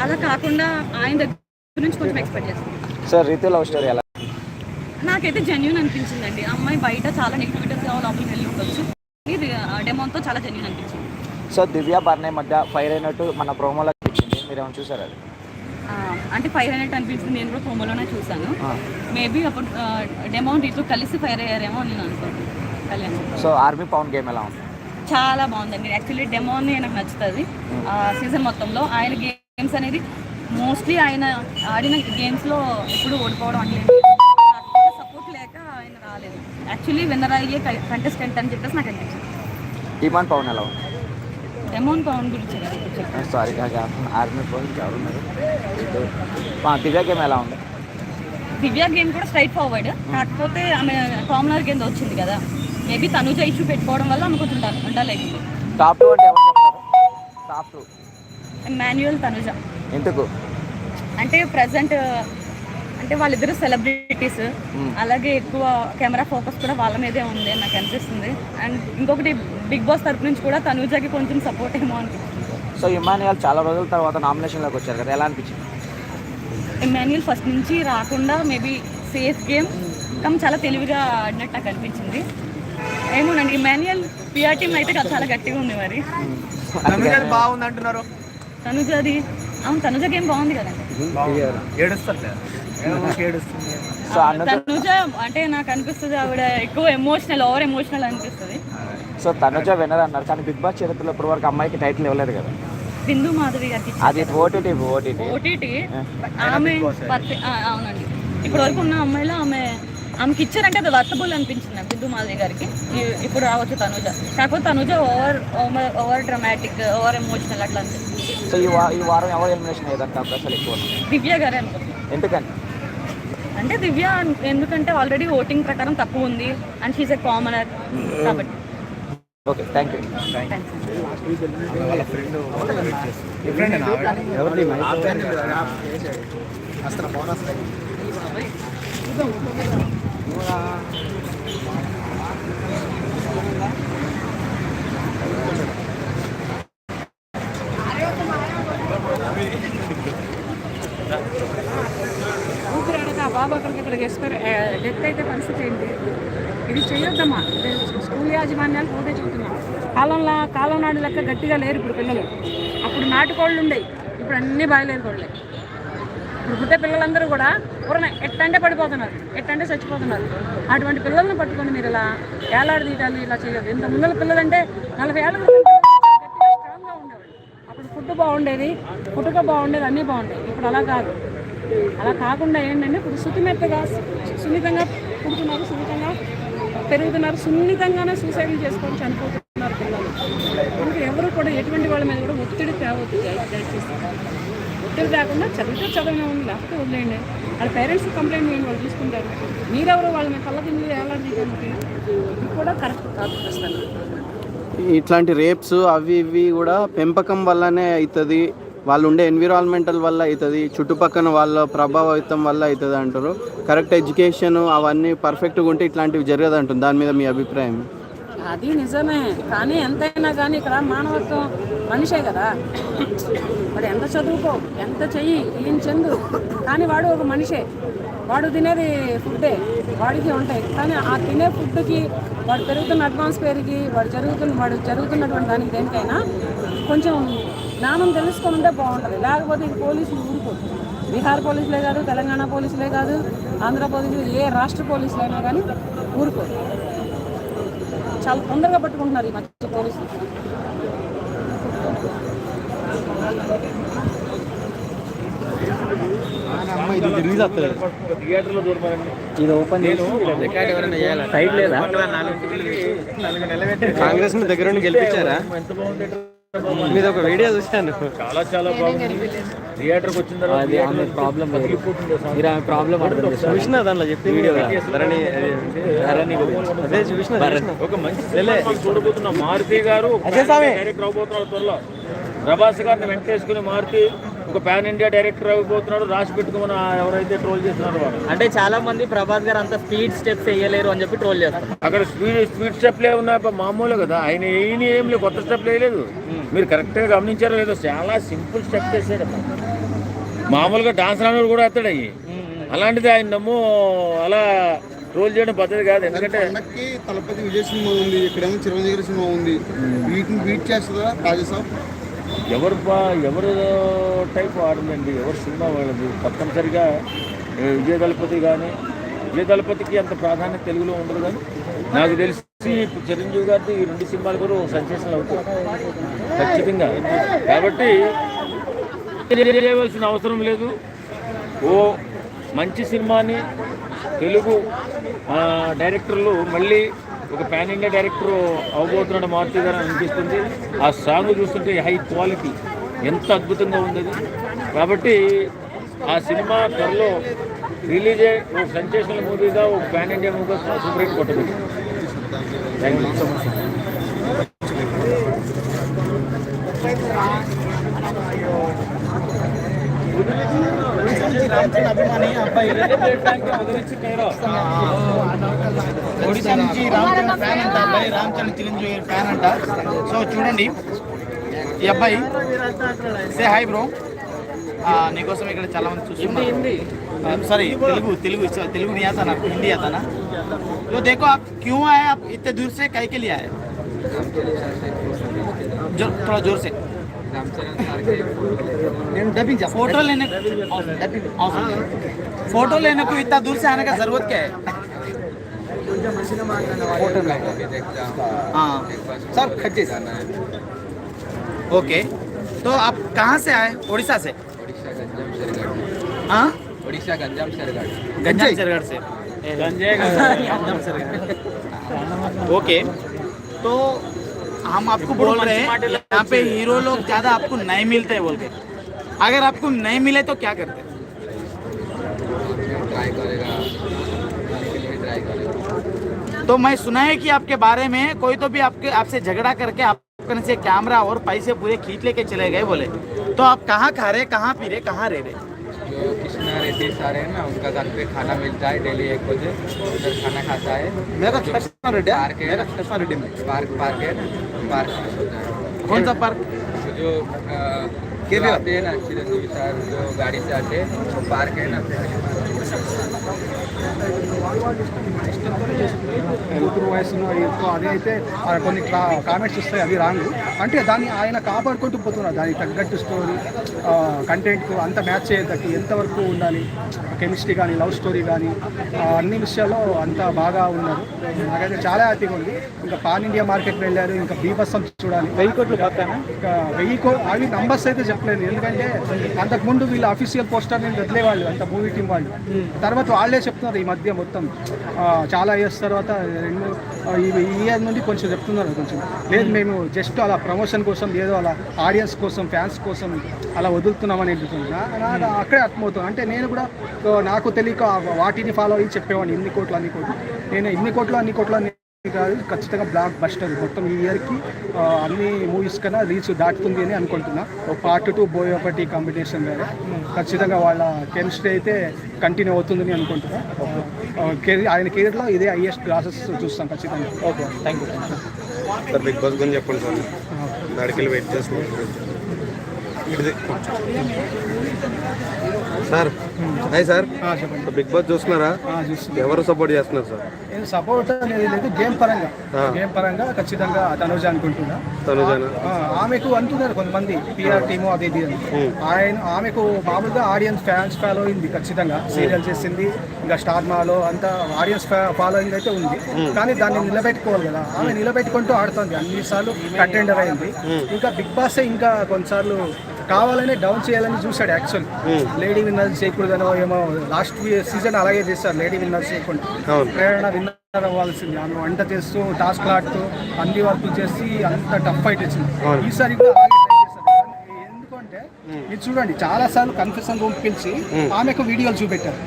అలా కాకుండా ఆయన దగ్గర నుంచి కొంచెం ఎక్స్పెక్ట్ చేస్తాను సార్ రీతు లవ్ స్టోరీ ఎలా? నాకైతే జెన్యున్ అనిపించిందండి. అమ్మాయి బయట చాలా నెగిటివిటీస్ లోపలికి వెళ్ళి ఉండొచ్చు. ఇది డెమోన్తో చాలా జెన్యున్ అనిపించింది. సో దివ్య బర్నే మధ్య ఫైర్ అయినట్టు మన ప్రోమోలో అనిపించింది. మీరు ఏమైనా చూసారు అది? అంటే ఫైర్ అయినట్టు అనిపించింది. నేను కూడా ప్రోమోలోనే చూశాను. ఆ. మేబీ అప్పుడు డెమో రీతో కలిసి ఫైర్ అయ్యారేమో నేను అనుకుంటున్నాను Kalyan so army Pavan game ఎలా ఉంది? చాలా బాగుందండి. యాక్చువల్లీ డెమోని నాకు నచ్చుతుంది. సీజన్ మొత్తంలో. ఆయన గేమ్స్ అనేది మోస్ట్లీ ఆయన ఆడిన గేమ్స్లో ఎప్పుడు ఓడిపోవడం అంటే సపోర్ట్ లేక ఆయన రాలేదు. యాక్చువల్లీ విన్నర్ అయ్యే కంటెస్టెంట్ అని చెప్పేసి నాకు అనిపించింది. ఇమాన్ పవన్ ఎలా డెమోన్ పవన్ గురించి. Sorry army Pavan Divya game ఎలా ఉంది? దివ్య గేమ్ కూడా స్ట్రైట్ ఫార్వర్డ్ కాకపోతే ఆమె కామనర్ కింద వచ్చింది కదా. మేబీ తనుజ ఇష్యూ పెట్టుకోవడం వల్ల ఆమె కొంచెం ఉండాలి టాప్ టూ అంటే టాప్ టూ మాన్యువల్ తనుజ ఎందుకు? అంటే ప్రజెంట్ అంటే వాళ్ళిద్దరు సెలబ్రిటీస్ అలాగే ఎక్కువ కెమెరా ఫోకస్ కూడా వాళ్ళ మీదే ఉంది అని నాకు అనిపిస్తుంది. అండ్ ఇంకొకటి బిగ్ బాస్ తరపు నుంచి కూడా తనూజకి కొంచెం సపోర్ట్ ఏమో అనిపిస్తుంది. సో ఇమానియాల్ చాలా రోజుల తర్వాత నామినేషన్లోకి వచ్చారు కదా ఎలా అనిపించింది? ఇమాన్యుయల్ ఫస్ట్ నుంచి రాకుండా మేబీ సేఫ్ గేమ్ కమ్ చాలా తెలివిగా ఆడినట్టు నాకు అనిపించింది. ఏమోనండి ఇమాన్యుయల్ పిఆర్ టీమ్ అయితే చాలా గట్టిగా ఉంది మరి. బాగుంది అంటున్నారు తనుజది అవును తనుజ గేమ్ బాగుంది. కదండి అన్న తనుజ అంటే నాకు అనిపిస్తుంది ఆవిడ ఎక్కువ ఎమోషనల్ ఓవర్ ఎమోషనల్ అనిపిస్తుంది. సో తనుజ విన్నర్ అన్నారు కానీ బిగ్ బాస్ చరిత్రలో ఇప్పటి వరకు అమ్మాయికి టైటిల్ ఇవ్వలేదు కదా. బిందు మాధవి గారికి అది ఓటీటీ ఓటీటీ. ఓటీటీ. ఆమె పర్ఫె- ఆ, అవునండి. ఇప్పటి వరకు ఉన్న అమ్మాయిలో ఆమె ఆమెకి ఇచ్చారంటే అది వర్తబుల్ అనిపించింది నాకు బిందు మాధవి గారికి. ఇప్పుడు రావచ్చు తనుజ. కాకపోతే Tanuja over over over dramatic over emotional అట్లా అనిపిస్తుంది. సో ఈ వా ఈ వారం ఎవరు ఎలిమినేషన్ అయ్యేదంటే అవకాశాలు ఎక్కువ. దివ్య గారే అనుకుంటున్నాను ఎందుకని? అంటే దివ్య ఎందుకంటే ఆల్రెడీ ఓటింగ్ ప్రకారం తక్కువ ఉంది అండ్ షీజ్ ఎ కామనర్ కాబట్టి ఓకే థ్యాంక్ యూ వాళ్ళ ఫ్రెండ్ ఫ్రెండ్ ఎవరిది అసలు బోనస్ ఊపిరాడక ఆ బాబు అక్కడికి డెత్ అయితే పరిస్థితి ఏంటి? ఇది చేయొద్దమ్మా. స్కూల్ యాజమాన్యాలు పోతే చెబుతున్నాం. కాలంలో కాలం నాడు లెక్క గట్టిగా లేరు ఇప్పుడు పిల్లలు. అప్పుడు నాటుకోళ్ళు ఉండేవి ఇప్పుడు అన్నీ బాయలేరు కోళ్ళే. ఇప్పుడు పుట్టే పిల్లలందరూ కూడా ఊరన ఎట్టంటే పడిపోతున్నారు. ఎట్టంటే చచ్చిపోతున్నారు. అటువంటి పిల్లల్ని పట్టుకొని మీరు ఇలా ఏలాడి తీయటాలు ఇలా చేయదు ఇంత ముందర పిల్లలంటే నలభై ఏళ్ళ స్ట్రాంగ్గా ఉండేవాళ్ళు. అప్పుడు ఫుడ్ బాగుండేది పుట్టుక బాగుండేది అన్నీ బాగుండేది ఇప్పుడు అలా కాదు. అలా కాకుండా ఏంటంటే ఇప్పుడు సుతిమెత్తగా సున్నితంగా పుడుతున్నారు సున్నితంగా పెరుగుతున్నారు సున్నితంగానే సూసైడ్ చేసుకొని చనిపోతున్నారు పిల్లలు. ఇంకా ఎవరు కూడా ఎటువంటి వాళ్ళ మీద కూడా ఒత్తిడి తేవద్దు దయచేసి. ఒత్తిడి లేకుండా చదివితే చదవనే ఉంది లేకపోతే వదిలేయండి. వాళ్ళ పేరెంట్స్ కంప్లైంట్ చేయండి వాళ్ళు తీసుకుంటారు మీరెవరు వాళ్ళ మీద కళ్ళ కింద ఎలాంటి ఇది కూడా కరెక్ట్ కాదు ఇట్లాంటి రేప్స్ అవి ఇవి కూడా పెంపకం వల్లనే అవుతుంది వాళ్ళు ఉండే ఎన్విరాన్మెంటల్ వల్ల అవుతుంది చుట్టుపక్కల వాళ్ళ ప్రభావితం వల్ల అవుతుంది అంటారు కరెక్ట్ ఎడ్యుకేషన్ అవన్నీ పర్ఫెక్ట్గా ఉంటే ఇట్లాంటివి జరగదు అంటుంది దాని మీద మీ అభిప్రాయం? అది నిజమే. కానీ ఎంతైనా కానీ ఇక్కడ మానవత్వం మనిషే కదా. మరి ఎంత చదువుకో ఎంత చెయ్యి ఏం చెందు. కానీ వాడు ఒక మనిషే. వాడు తినేది ఫుడ్డే వాడికి ఉంటాయి. కానీ ఆ తినే ఫుడ్కి వాడు పెరుగుతున్న అట్మాస్ఫియర్కి వాడు జరుగుతున్న వాడు జరుగుతున్నటువంటి దానికి దేనికైనా కొంచెం జ్ఞానం తెలుసుకొని ఉంటే బాగుంటుంది. లేకపోతే ఈ పోలీసులు ఊరుకోరు. బీహార్ పోలీసులే కాదు తెలంగాణ పోలీసులే కాదు ఆంధ్ర పోలీసులు ఏ రాష్ట్ర పోలీసులు అయినా కానీ ఊరుకోరు. చాలా తొందరగా పట్టుకుంటున్నారు ఈ మధ్య పోలీసులు. ఇది కాంగ్రెస్ దగ్గర నుండి గెలిపించారా? మీద ఒక వీడియో చూశాను. చాలా చాలా బాగుంది థియేటర్కి వచ్చిన తర్వాత అది ఆమె ప్రాబ్లం మీరు ఆమె ప్రాబ్లం చూసిన దాంట్లో చెప్పి వీడియో ధరణి ధరణి అదే చూసిన ఒక మంచి చూడబోతున్న మారుతి గారు డైరెక్టర్ అవబోతున్నారు త్వరలో. ప్రభాస్ గారిని వెంటేసుకుని మారుతి ఒక పాన్ ఇండియా డైరెక్టర్ అయిపోతున్నాడు రాసి పెట్టుకోమని ఎవరైతే ట్రోల్ చేస్తున్నారో వాడు అంటే చాలా మంది ప్రభాస్ గారు అంత స్పీడ్ స్టెప్స్ వేయలేరు అని చెప్పి ట్రోల్ చేస్తారు. అక్కడ స్పీడ్ స్పీడ్ స్టెప్లే ఉన్నాయి మామూలు కదా. ఆయన ఏమి ఏం లేదు కొత్త స్టెప్ వేయలేదు. మీరు కరెక్ట్గా గమనించారో లేదో చాలా సింపుల్ స్టెప్ అబ్బా. మామూలుగా డాన్స్ రానోడు కూడా వస్తాడు అయ్యి. అలాంటిది ఆయన నమ్ము అలా రోల్ చేయడం పద్ధతి కాదు. ఎందుకంటే పండక్కి తలపతి విజయ్ సినిమా ఉంది ఇక్కడేమో చిరంజీవి సినిమా ఉంది. వీటిని బీట్ చేస్తుందా రాజసాబ్ ఎవరు బా ఎవరు టైప్ ఆడిందండి ఎవరు సినిమా వాళ్ళది తప్పనిసరిగా విజయ దళపతి కానీ విజయ దళపతికి అంత ప్రాధాన్యత తెలుగులో ఉండదు కానీ నాకు తెలిసి ఇప్పుడు చిరంజీవి గారిది ఈ రెండు సినిమాలు కూడా సంచేషన్లు అవుతాయి. ఖచ్చితంగా. కాబట్టి చేయవలసిన అవసరం లేదు. ఓ మంచి సినిమాని తెలుగు డైరెక్టర్లు మళ్ళీ ఒక పాన్ ఇండియా డైరెక్టర్ అవబోతున్నాడు మారుతి గారు అనిపిస్తుంది. ఆ సాంగ్ చూస్తుంటే హై క్వాలిటీ ఎంత అద్భుతంగా ఉంది కాబట్టి ఆ సినిమా త్వరలో రిలీజ్ అయ్యే ఒక సెన్సేషనల్ మూవీగా ఒక పాన్ ఇండియా మూవీగా సూపర్ హిట్ కొట్టదు thank you so much Odisha నుంచి రామచంద్ర ఫ్యాన్ అంట అబ్బాయి రామచంద్ర చిరంజీవి ఫ్యాన్ అంట సో చూడండి ఈ అబ్బాయి సే హాయ్ బ్రో నీకోసం ఇక్కడ చాలా మంది చూస్తున్నారు సారీ తెలుగు తెలుగు తెలుగు नहीं आता ना हिंदी आता ना तो देखो आप क्यों आए आप इतने दूर से कहीं के लिए आए जो थोड़ा जोर से फ़ोटो लेने फ़ोटो लेने को इतना दूर से आने का ज़रूरत क्या है सर हाँ जाना है ओके तो आप कहाँ से आए उड़ीसा से हाँ उड़ीसा गंजम सरगढ़ गंजाम सरगढ़ से गंजाम सरगढ़ ओके तो हम आपको बोल रहे हैं यहाँ पे हीरो लोग ज़्यादा आपको नहीं मिलते बोल के। अगर आपको नहीं मिले तो क्या करते तो मैं सुना है कि आपके बारे में कोई तो भी आपके आपसे झगड़ा करके आपने से कैमरा और पैसे पूरे खींच लेके चले गए बोले। तो आप कहाँ खा रहे कहाँ पी रहे कहाँ रह रहे? कृष्णा रेड्डी सारे हैं ना उनका घर पे खाना मिलता है डेली एक बजे उधर खाना खाता है मेरा पार्क है। मेरा रेड्डी में पार्क पार्क है ना पार्क होता है कौन सा पार्क? तो जो के भी आते हैं ना सर जो गाड़ी से आते हैं वो पार्क है ना। వెలుతురు వయసులో ఎక్కువ అదే అయితే కొన్ని కామెంట్స్ వస్తాయి అవి రాంగ్. అంటే దాన్ని ఆయన కాపాడుకుంటూ పోతున్నారు. దానికి తగ్గట్టు స్టోరీ కంటెంట్ అంత మ్యాచ్ అయ్యేటట్టు ఎంతవరకు ఉండాలి? కెమిస్ట్రీ కానీ లవ్ స్టోరీ కానీ అన్ని విషయాల్లో అంత బాగా ఉన్నారు. నాకైతే చాలా హ్యాపీగా ఉంది. ఇంకా పాన్ ఇండియా మార్కెట్ వెళ్ళారు. ఇంకా బీభత్సం చూడాలి. వెయ్యి కోట్లు పక్కన ఇంకా వెయ్యి కో అవి నంబర్స్ అయితే చెప్పలేదు. ఎందుకంటే అంతకుముందు వీళ్ళు అఫీషియల్ పోస్టర్ నేను వదిలేవాళ్ళు అంత మూవీ టీం వాళ్ళు. తర్వాత వాళ్ళే చెప్తున్నారు ఈ మధ్య మొత్తం. చాలా ఇయర్స్ తర్వాత రెండు ఈ ఇయర్ నుండి కొంచెం చెప్తున్నారు కొంచెం. లేదు మేము జస్ట్ అలా ప్రమోషన్ కోసం ఏదో అలా ఆడియన్స్ కోసం ఫ్యాన్స్ కోసం అలా వదులుతున్నామని అనిపిస్తుంది నా- అక్కడే అర్థమవుతుంది. అంటే నేను కూడా నాకు తెలియక వాటిని ఫాలో అయ్యి చెప్పేవాడిని. ఇన్ని కోట్లు అన్ని కోట్లు. నేను ఇన్ని కోట్లు అన్ని కోట్లు కాదు ఖచ్చితంగా బ్లాక్ బస్టర్. మొత్తం ఈ ఇయర్కి అన్ని మూవీస్ కన్నా రీచ్ దాటుతుంది అని అనుకుంటున్నా. ఒక పార్ట్ టూ బోయోపటి కాంపిటీషన్ వేరే. ఖచ్చితంగా వాళ్ళ కెమిస్ట్రీ అయితే కంటిన్యూ అవుతుందని అనుకుంటున్నా. ఆ, కెరీ- ఆయన కెరీర్లో ఇదే హైయెస్ట్ క్లాసెస్ చూస్తాం ఖచ్చితంగా. Okay thank you sir big boss గురించి చెప్పండి సార్. వెయిట్ చేస్తున్నాం ఇది sir hi sir. Big boss చూస్తున్నారా? చూస్తున్నాం. ఎవరు సపోర్ట్ చేస్తున్నారు సార్? నేను సపోర్ట్ అనేది లేదు గేమ్ పరంగా. గేమ్ పరంగా ఖచ్చితంగా తనుజ అనుకుంటున్నా. తనుజానా ఆమెకు అంటున్నారు కొంతమంది పిఆర్ టీము అది ఇది అని. ఆయన ఆమెకు మామూలుగా ఆడియన్స్ ఫ్యాన్స్ ఫాలోయింగ్ ఖచ్చితంగా. సీరియల్ చేసింది ఇంకా స్టార్ మాలో అంతా ఆడియన్స్ ఫాలోయింగ్ అయితే ఉంది. కానీ దాన్ని నిలబెట్టుకోవాలి కదా. ఆమె నిలబెట్టుకుంటూ ఆడుతుంది అన్నిసార్లు కంటెండర్ అయింది. ఇంకా బిగ్ బాస్ ఇంకా కొన్నిసార్లు కావాలని డౌన్ చేయాలని చూశాడు యాక్చువల్ లేడీ విన్నర్ చేయకూడదనో ఏమో లాస్ట్ సీజన్ అలాగే చేస్తారు లేడీ విన్నర్ చేయకుండా. ప్రేరణ విన్నర్ అవ్వాల్సింది. ఆమె వంట చేస్తూ టాస్క్ ఆడుతూ అన్ని వర్క్ చేసి అంత టఫ్ ఫైట్ ఇచ్చింది ఈసారి కూడా. ఎందుకంటే మీరు చూడండి చాలా సార్లు కన్ఫెషన్ రూమ్ పిలిచి ఆమెకు వీడియోలు చూపెట్టారు.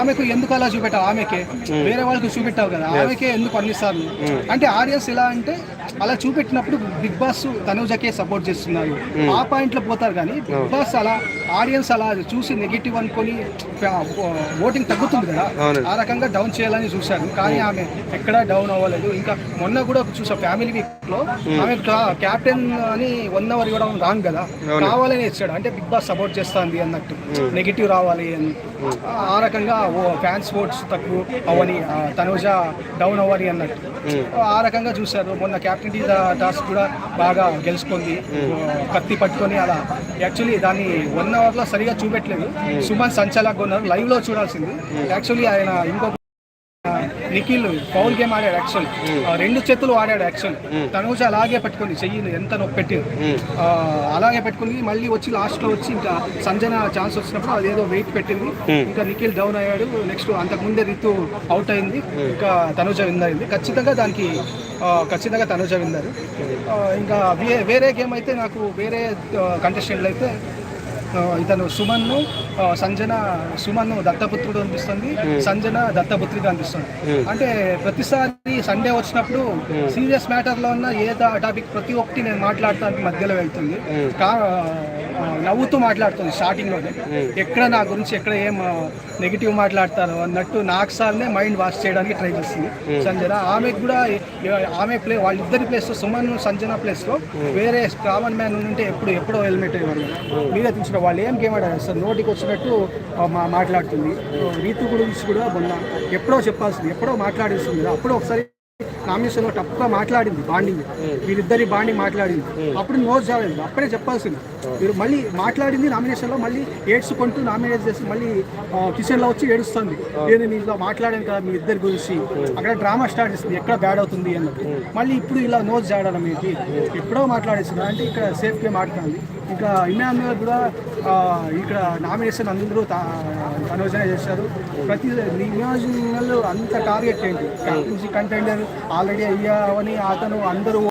ఆమెకు ఎందుకు అలా చూపెట్టావు? ఆమెకే. వేరే వాళ్ళకి చూపెట్టావు కదా. ఆమెకే ఎందుకు అన్నిసార్లు అంటే ఆడియన్స్ ఎలా అంటే అలా చూపెట్టినప్పుడు బిగ్ బాస్ తనుజకే సపోర్ట్ చేస్తున్నారు. ఆ పాయింట్లో పోతారు కానీ బిగ్ బాస్ అలా ఆడియన్స్ అలా చూసి నెగిటివ్ అనుకొని ఓటింగ్ తగ్గుతుంది కదా. ఆ రకంగా డౌన్ చేయాలని చూశారు. కానీ ఆమె ఎక్కడా డౌన్ అవ్వలేదు. ఇంకా మొన్న కూడా చూసా ఫ్యామిలీ వీక్లో ఆమె క్యాప్టెన్ అని వన్ అవర్ ఇవ్వడం రాంగ్ కదా. కావాలని ఇచ్చాడు. అంటే బిగ్ బాస్ సపోర్ట్ చేస్తుంది అన్నట్టు. నెగిటివ్ రావాలి అని. ఆ రకంగా ఓ ఫ్యాన్స్ ఓట్స్ తక్కువ అవని ఆ, తనుజ డౌన్ అవ్వాలి అన్నట్టు. ఆ రకంగా చూశారు. మొన్న క్యాప్టెన్ టాస్క్ కూడా బాగా గెలుచుకుంది. కత్తి పట్టుకొని అలా. యాక్చువల్లీ దాన్ని వన్ అవర్లో సరిగా చూపెట్టలేదు. సుమన్ సంచలక్ ఉన్నారు లైవ్లో చూడాల్సింది. యాక్చువల్లీ ఆయన ఇంకొక నిఖిల్ పౌల్ గేమ్ ఆడాడు యాక్చువల్ రెండు చేతులు ఆడాడు యాక్చువల్ తనుజ అలాగే పెట్టుకుంది చెయ్యి ఎంత నొప్పి పెట్టింది అలాగే పెట్టుకుంది మళ్ళీ వచ్చి లాస్ట్లో వచ్చి ఇంకా సంజన ఛాన్స్ వచ్చినప్పుడు అదేదో వెయిట్ పెట్టింది. ఇంకా నిఖిల్ డౌన్ అయ్యాడు. నెక్స్ట్ అంతకుముందే రితు అవుట్ అయింది. ఇంకా తనుజ విన్ అయింది. ఖచ్చితంగా దానికి ఖచ్చితంగా తనుజ విన్నారు ఇంకా వేరే గేమ్ అయితే నాకు వేరే కంటెస్టెంట్లు అయితే ఇతను సుమన్ సంజన సుమన్ దత్తపుత్రుడు అనిపిస్తుంది సంజన దత్తపుత్రిగా అనిపిస్తుంది అంటే ప్రతిసారి సండే వచ్చినప్పుడు సీరియస్ మ్యాటర్లో ఉన్న ఏ టాపిక్ ప్రతి ఒక్కటి నేను మాట్లాడటానికి మధ్యలో వెళ్తుంది. నవ్వుతూ మాట్లాడుతుంది స్టార్టింగ్లోనే ఎక్కడ నా గురించి ఎక్కడ ఏం నెగిటివ్ మాట్లాడతారు అన్నట్టు నాకు సార్నే మైండ్ వాష్ చేయడానికి ట్రై చేస్తుంది సంజన. ఆమెకు కూడా ఆమె ప్లే వాళ్ళిద్దరి ప్లేస్లో సుమన్ సంజన ప్లేస్లో వేరే కామన్ మ్యాన్ ఉంటే ఎప్పుడు ఎప్పుడో హెల్మెట్ ఇవ్వాలి మీరే చూసిన వాళ్ళు ఏం గేమ్ ఆడారు? సార్ నోటికి వచ్చినట్టు మా మాట్లాడుతుంది. రీతు గురించి కూడా మొన్న ఎప్పుడో చెప్పాల్సింది ఎప్పుడో మాట్లాడేస్తుంది అప్పుడు ఒకసారి నామినేషన్లో టప్గా మాట్లాడింది బాండింగ్. వీరిద్దరి బాండింగ్ మాట్లాడింది. అప్పుడు నోట్ చాలేదు అప్పుడే చెప్పాల్సింది. మీరు మళ్ళీ మాట్లాడింది నామినేషన్లో మళ్ళీ ఏడ్చుకుంటూ నామినేట్ చేసి మళ్ళీ కిచెన్లో వచ్చి ఏడుస్తుంది. నేను మీలో మాట్లాడాను కదా మీ ఇద్దరి గురించి? అక్కడ డ్రామా స్టార్ట్ చేస్తుంది ఎక్కడ బ్యాడ్ అవుతుంది అన్నట్టు. మళ్ళీ ఇప్పుడు ఇలా నోట్ చేయడం మీకు ఎప్పుడో మాట్లాడేసింది. అంటే ఇక్కడ సేఫ్ గేమ్ ఆడుతుంది. ఇంకా ఇమ్రాన్ కూడా ఇక్కడ నామినేషన్ అందరూ అనోజన చేశారు. ప్రతి నియోజకవర్గంలో అంత టార్గెట్ ఏంటి? క్యాప్టెన్సీ కంటెండర్ ఆల్రెడీ అయ్యావని అతను అందరూ